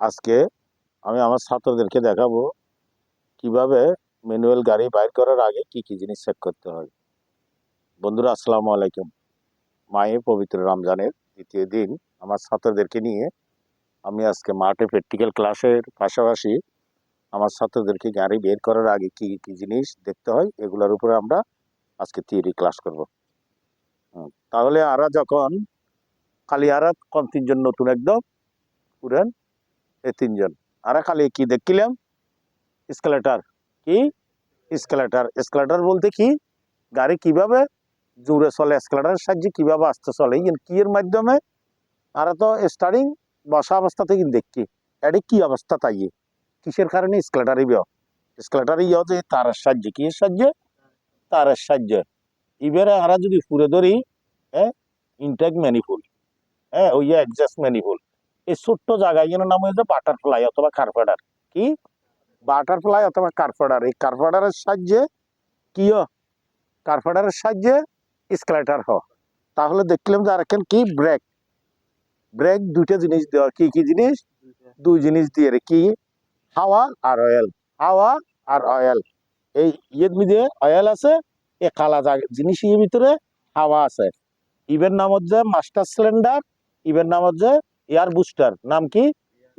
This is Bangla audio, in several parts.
আজকে আমি আমার ছাত্রদেরকে দেখাবো কীভাবে ম্যানুয়াল গাড়ি বাইর করার আগে কি কি জিনিস চেক করতে হয়। বন্ধুরা, আসসালামু আলাইকুম। মায়ে পবিত্র রমজানের দ্বিতীয় দিন। আমার ছাত্রদেরকে নিয়ে আমি আজকে মাঠে প্র্যাকটিক্যাল ক্লাসের পাশাপাশি আমার ছাত্রদেরকে গাড়ি বের করার আগে কি কি জিনিস দেখতে হয়, এগুলোর উপরে আমরা আজকে থিওরি ক্লাস করব। তাহলে আরা যখন খালি আরা কোন তিনজন নতুন একদম পুরেন এই তিনজন। আরা খালি কি দেখছিলাম স্কেলেটার কি? স্কেলেটার স্কেলেটার বলতে কি? গাড়ি কীভাবে জোরে চলে স্কেলেটারের সাহায্যে কীভাবে আসতে চলে? ইন কি এর মাধ্যমে? আর তো স্টার্টিং বসা অবস্থা থেকে দেখি। এটি কি অবস্থা তাই কিসের কারণে স্কেলেটারই বিয় স্কেলেটারই ইয় যে তারের সাহায্যে। কি সাহায্যে? তারের সাহায্যে। এবারে আমরা যদি পুরে ধরি হ্যাঁ ইনটেক ম্যানিফুল হ্যাঁ ওই অ্যাডজাস্ট ম্যানিফুল এই ছোট্ট জায়গায় এর নাম হয়েছে বাটারফ্লাই অথবা কার্পেডার কি? বাটারফ্লাই অথবা কার্পেডার এই কার্পেডারের সাহায্যে কি কার্পেডারের সাহায্যে স্কেলেটার হ। তাহলে দেখলাম যে আরেকখান কি? ব্রেক ব্রেক দুইটা জিনিস দেওয়া। কি কি জিনিস? দুই জিনিস দিয়ে কি? হাওয়া আর অয়েল হাওয়া আর অয়েল এই ইয়ের মধ্যে অয়েল আছে, এ কালা জিনিস ভিতরে হাওয়া আছে। ইভের নাম হচ্ছে মাস্টার সিলিন্ডার ইভের নাম হচ্ছে এয়ার বুস্টার নাম কি?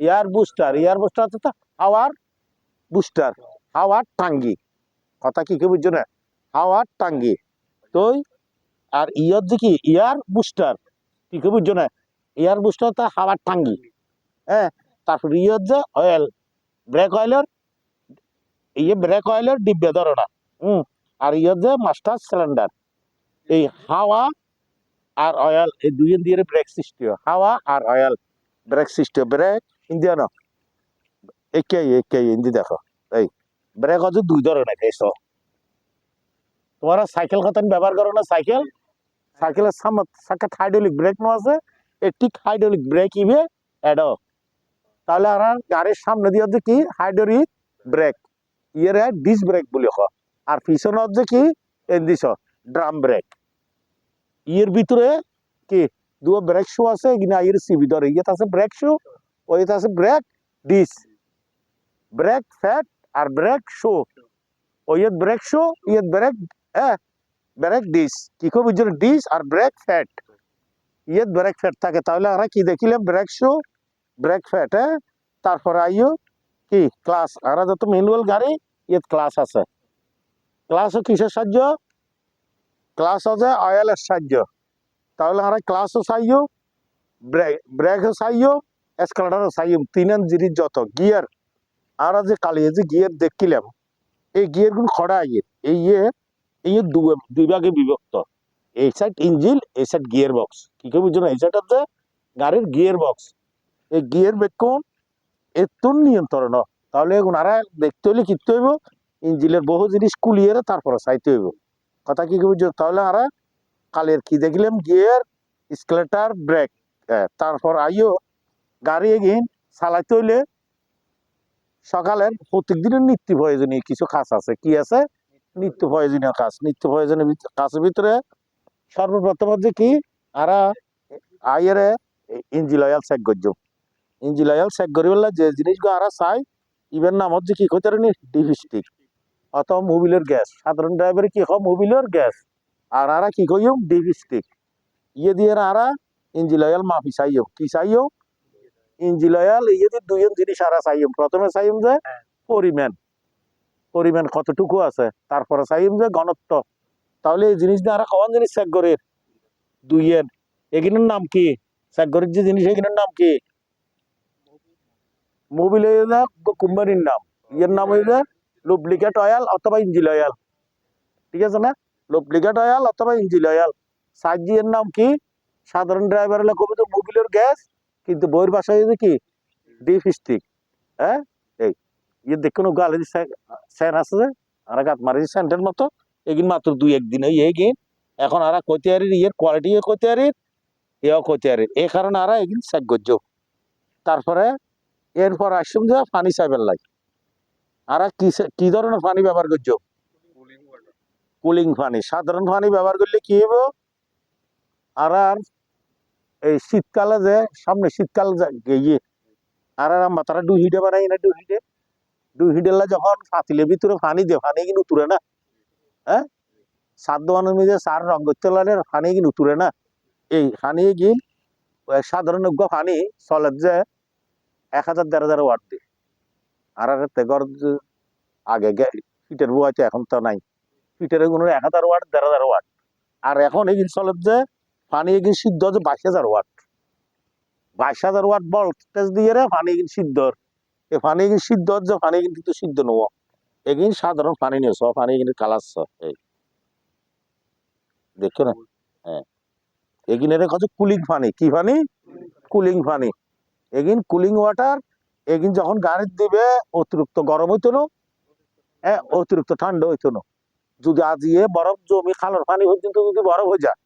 এয়ার বুস্টার এয়ার বুস্টার হচ্ছে হাওয়ার বুস্টার হাওয়ার টাঙ্গি। কথা কি কেউ বুঝছ না? হাওয়ার টাঙ্গি। তো আর ইয়ার যে কি? এয়ার বুস্টার কি কেউ বুঝছ না? এয়ার বুস্টার তো হাওয়ার টাঙ্গি। হ্যাঁ তারপর ইয়ার যে অয়েল ব্রেক অয়েলের ইয়ে ব্রেক অয়েলের ডিব্বে ধরো না। হুম, আর ইয়ার যে মাস্টার সিলিন্ডার এই হাওয়া আর অয়েল এই দুইজন দিয়ে ব্রেক সৃষ্টি হয় হাওয়া আর অয়েল ব্রেক সৃষ্টি হয় ব্রেক ইন্ডিয়া না। একে একে ইন্দি দেখো। এই ব্রেক হচ্ছে দুই ধরনের, এই সব। তোমরা সাইকেল কথা ব্যবহার করো না সাইকেল সাইকেলের সামনে সাক্ষাৎ হাইড্রোলিক ব্রেক নো আছে। একটি হাইড্রোলিক ব্রেক ইবে এড তাহলে আর গাড়ির সামনে দিয়ে হচ্ছে কি? হাইড্রোলিক ব্রেক ইয়ের ডিস ব্রেক বলি আর পিছনে হচ্ছে কি? এন্দিস ড্রাম ব্রেক ইয়ের ভিতরে কি? দু ব্রেক শু আছে, কিনা ইয়ের সি ভিতরে ইয়েতে আছে ব্রেক শু ওইতে আছে ব্রেক ডিস ব্রেক ফ্যাট আর ব্রেক শু ওইয়ের ব্রেক শু ইয়ের ব্রেক হ্যাঁ ব্রেক ডিস কি বুঝছেন ডিস আর ব্রেক ফ্যাট ইয়ের ব্রেক ফ্যাট থাকে, তাহলে আমরা কি দেখিলাম? ব্রেক শু ব্রেক ফ্যাট হ্যাঁ? তারপরে আইও, কি? ক্লাস আমরা যত ম্যানুয়াল গাড়ি ইয়ের ক্লাস আছে। ক্লাসও কিসের সাহায্য? ক্লাস হচ্ছে অয়েলের সাহায্য। তাহলে আমরা ক্লাসও ব্রেক ব্রেকও চাইও এসকালেটারও চাইও তিনের জিনিস যত, গিয়ার। আমরা যে কালিয়ে যে গিয়ার দেখিলাম, এই গিয়ারগুলো খড়া ইয়ে এই ইয়ে এই দুই ভাগে বিভক্ত। এই সাইড ইঞ্জিন, এই সাইড গিয়ার বক্স কি বুঝছ না, এই সাইড হচ্ছে গাড়ির গিয়ার বক্স এই গিয়ার বেকুন, এতুন নিয়ন্ত্রণ। তাহলে আর দেখতে হইলে কিনতে হইব? ইঞ্জিনের বহু জিনিস কুলিয়ে তারপরে চাইতে হইব। কথা কি বুঝছ তাহলে আর কালের কি দেখলাম? গিয়ার, স্কেলেটার, ব্রেক। তারপর আইও গাড়ি এগিন, চালাইতে হইলে সকালের প্রত্যেক দিনের নিত্য প্রয়োজনীয় কিছু কাজ আছে। কি আছে? নিত্য প্রয়োজনীয় কাজ। নিত্য প্রয়োজনীয় কাজের ভিতরে সর্বপ্রথম হচ্ছে কি? আর আইয়ের ইঞ্জিন অয়েল চেক করছ ইঞ্জিন অয়েল চেক করি বললে যে জিনিসগুলো আর চাই, ইভেন নাম হচ্ছে কি? কইতে পারেনি? ডিভিস্টিক। অথবা মোবিলের গ্যাস সাধারণ ড্রাইভারে কি হয়? মোবিলের গ্যাস আর আরা কি কইও? ডিভিস্টিক ইয়ে দিয়ে আরা ইঞ্জিন অয়েল মাপি চাইও। কি চাইও? ইঞ্জিন অয়েল ইয়ে দিয়ে দুই জিনিস আরা চাইম প্রথমে চাইম যে পরিমাণ। পরিমাণ কতটুকু আছে? তারপরে চাইম যে ঘনত্ব। তাহলে এই জিনিস দিয়ে আরা কখন জিনিস চেক করে? দুইয়ের এগুলোর নাম কি? চেক করার যে জিনিস এগুলোর নাম কি? মোবিল কোম্পানির নাম ইয়ের নাম হইবে লুপ্লিকেট অয়েল অথবা ইঞ্জিল অয়েল ঠিক আছে না? লুপ্লিকেট অয়েল অথবা ইঞ্জিন অয়েল সাইজির নাম কি? সাধারণ ড্রাইভার হলে কবি তো মোবিলের গ্যাস, কিন্তু বইয়ের বাসায় হইবে কি? ডিপ স্টিক হ্যাঁ? এই ইয়ে দেখুন, গালে স্যান আছে যে, আর গাত মারি স্যান্টের মতো, এগিন মাত্র দুই একদিন ওই এগিন। এখন আর কইতে আরির ইয়ের কোয়ালিটি আরির এও কইতে আরির এই কারণে আর এগিন করছ তারপরে, এরপর আসুন যে পানি চাইবেন লাই আর কি কি ধরনের পানি ব্যবহার করছ? কুলিং পানি সাধারণ পানি ব্যবহার করলে কি হবে আর আর এই শীতকালে যে, সামনে শীতকাল যে ইয়ে। আর আর আমরা তারা দুই হিডে বানাই না দুই হিডে দুই হিডেলা যখন ফাতিলের ভিতরে পানি দে, ফানি কিন্তু উতুরে না। হ্যাঁ? সাত দোয়ানোর মধ্যে সার রঙ করতে লাগলে পানি কিন্তু উতুরে না। এই পানি গিয়ে সাধারণ পানি চলে যে, এক হাজার দেড় হাজার ওয়াট দিয়ে। আর তেগর আগে ফিটের বুয়াতে এখন তো নাই। ফিটের কোনো এক হাজার ওয়াট, দেড় হাজার ওয়াট। আর এখন এগিন চলে যে পানি এগিন সিদ্ধ যে বাইশ হাজার ওয়াট। বাইশ হাজার ওয়াট ভোল্টেজ দিয়ে রে পানি এগিন সিদ্ধ এই পানি এগিন সিদ্ধ যে পানি কিন্তু সিদ্ধ নব এগিন সাধারণ পানি নিয়ে, সব পানি কিন্তু কালার এই। দেখছ না হ্যাঁ এগিন এর কাছে কুলিং পানি, কি পানি? কুলিং পানি। এগিন কুলিং ওয়াটার এগিন যখন গাড়ির দিবে, অতিরিক্ত গরম হইতো না। হ্যাঁ অতিরিক্ত ঠান্ডা হইতো না। যদি আজ ইয়ে বরফ জমি, খালোর পানি পর্যন্ত যদি বরফ হয়ে যায়,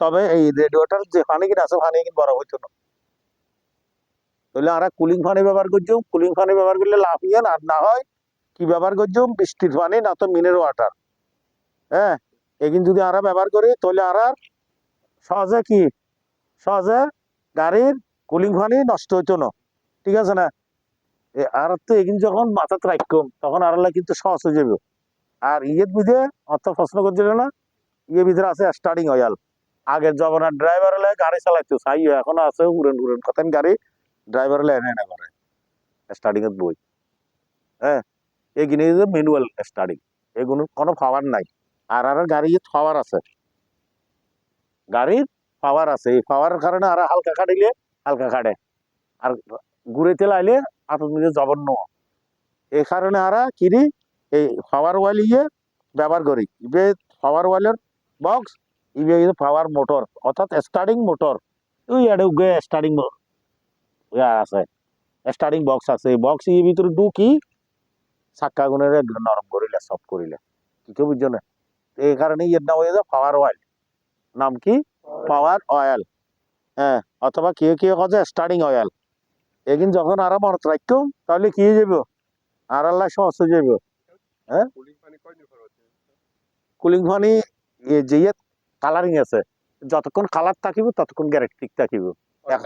তবে এই রেডিওটার যে পানি কিনা আছে, পানি কিন্তু বরফ হইতো না। তাহলে আমরা কুলিং পানি ব্যবহার করছ? কুলিং পানি ব্যবহার করলে লাভ ইয়ে আর? না হয়, কি ব্যবহার করছ? বৃষ্টির পানি, না তো মিনারেল ওয়াটার হ্যাঁ এগিন যদি আমরা ব্যবহার করি, তাহলে আমরা সহজে কি? সহজে গাড়ির কুলিং পানি নষ্ট হইতো না। ঠিক আছে না? আর তো এগিন যখন মাথাতে রাখকম তখন আর কিন্তু সহজ হয়ে যাবে আর ইয়ের বিধে অত প্রশ্ন করছিল না ইয়ে ভিতরে আছে স্টার্টিং অয়েল আগের জমানার ড্রাইভার হলে গাড়ি চালাইতো সাই এখনও আছে উড়েন উড়েন কতেন গাড়ি ড্রাইভার হলে এনে এনে করে। স্টার্টিং এর বই। হ্যাঁ যে ম্যানুয়াল স্টার্টিং এগুলো কোনো পাওয়ার নাই। আর আর গাড়ি পাওয়ার আছে। গাড়ির পাওয়ার আছে। এই পাওয়ারের কারণে আর হালকা কাটিলে হালকা কাটে আর ঘুরেতে লাইলে আটক নিজে জবন্য এই কারণে আর কিরি এই পাওয়ার ওয়েল ইয়ে ব্যবহার করি। ইবে পাওয়ার ওয়েলের বক্স ইবে পাওয়ার মোটর অর্থাৎ স্টার্টিং মোটর ওই এটা উগে স্টার্টিং আছে স্টার্টিং বক্স আছে। এই বক্স ইয়ে ভিতরে ঢুকি চাক্কা গুণের নরম করিলে সফট করিলে। কি কেউ বুঝছ না? এই কারণে ইয়ের নাম হয়ে যায় পাওয়ার অয়েল নাম কি? পাওয়ার অয়েল হ্যাঁ অথবা কে কে কথা স্টার্টিং অয়েল এগিন যখন আর মনত রাখতো তাহলে কি যাব আর আল্লাহ সহজ যাব যাব কুলিং পানি কালারিং আছে যতক্ষণ কালার থাকিব ততক্ষণ গ্যারেন্টি থাকিব। এখন-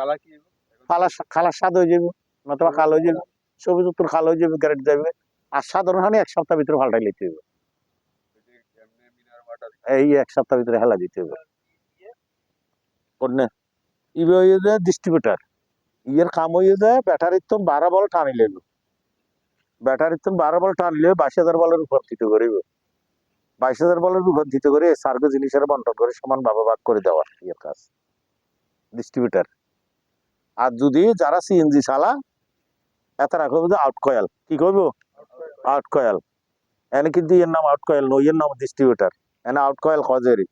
কালার কালার স্বাদ হয়ে যাবে নতুবা কালো হয়ে যাবে সবুজ উত্তর কালো হয়ে যাবে গ্যারেন্টি যাবে আর সাধারণ হানি এক সপ্তাহ ভিতরে পাল্টাই লিতে হবে এই এক সপ্তাহ ভিতরে হেলা দিতে হবে কোনে ইবে হয়ে ডিস্ট্রিবিউটার ইয়ের কাম হয়ে যায়, ব্যাটারির তো বারো বল টানি ব্যাটারির তো বারো বল টানলে বাইশ হাজার বলের উপর দিতে করিব বাইশ হাজার বলের উপর দিতে করে সার্গ জিনিসের বন্টন করে সমান ভাবে ভাগ করে দেওয়া ইয়ের কাজ ডিস্ট্রিবিউটার আর যদি যারা সিএনজি চালা এত রাখব যে আউট কয়েল কি করব আউট কয়েল এনে কিন্তু এর নাম আউট কয়েল নই এর নাম ডিস্ট্রিবিউটার এনে আউট কয়েল খজেরি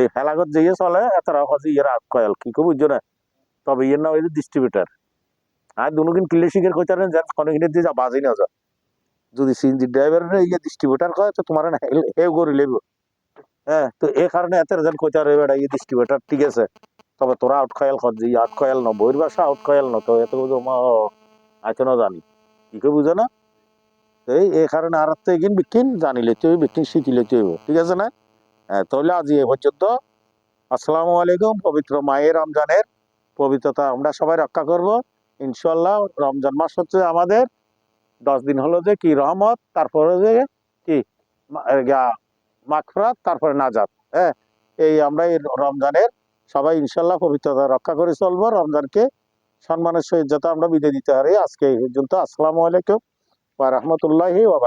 এই হেলাগত যে চলে, এত খজি ইয়ের আউট কয়েল কি করব না? তবে ইয়ের নাম হইছে ডিস্ট্রিবিউটার আর দুনুকিন কিলে শিখের যে অনেকদিন দিয়ে যা বাজি না যা। যদি সিএনজি ড্রাইভার ইয়ে ডিস্ট্রিবিউটার কয়, তো তোমার হেউ করে লেব। হ্যাঁ তো এই কারণে এত রেজাল্ট কইতার এবার ইয়ে ডিস্ট্রিবিউটার ঠিক আছে। তবে তোরা আউট কয়েল খজি আউট খয়াল ন, বইয়ের ভাষা আউট কয়েল ন, তো এত বুঝো, মা আইতো না জানি। কি করে বুঝো না? এই এই কারণে আর তো এগিন বিকিন জানি লইতে হইব বিকিন শিখি লইতে হইব, ঠিক আছে না? হ্যাঁ তাহলে আজ এ পর্যন্ত। আসসালামু আলাইকুম, পবিত্র মায়ের রমজানের পবিত্রতা আমরা সবাই রক্ষা করব। ইনশাল্লাহ রমজান মাস হচ্ছে আমাদের। দশ দিন হলো যে কি রহমত তারপরে যে কি মা- এ, গা- মাগফিরাত তারপরে নাজাত। হ্যাঁ এই আমরা এই রমজানের সবাই ইনশাল্লাহ পবিত্রতা রক্ষা করে চলবো। রমজানকে সম্মানের সহিত যাতে আমরা বিদায় দিতে পারি। আজকে এই পর্যন্ত। আসসালামু আলাইকুম ওয়া রাহমাতুল্লাহি ওয়া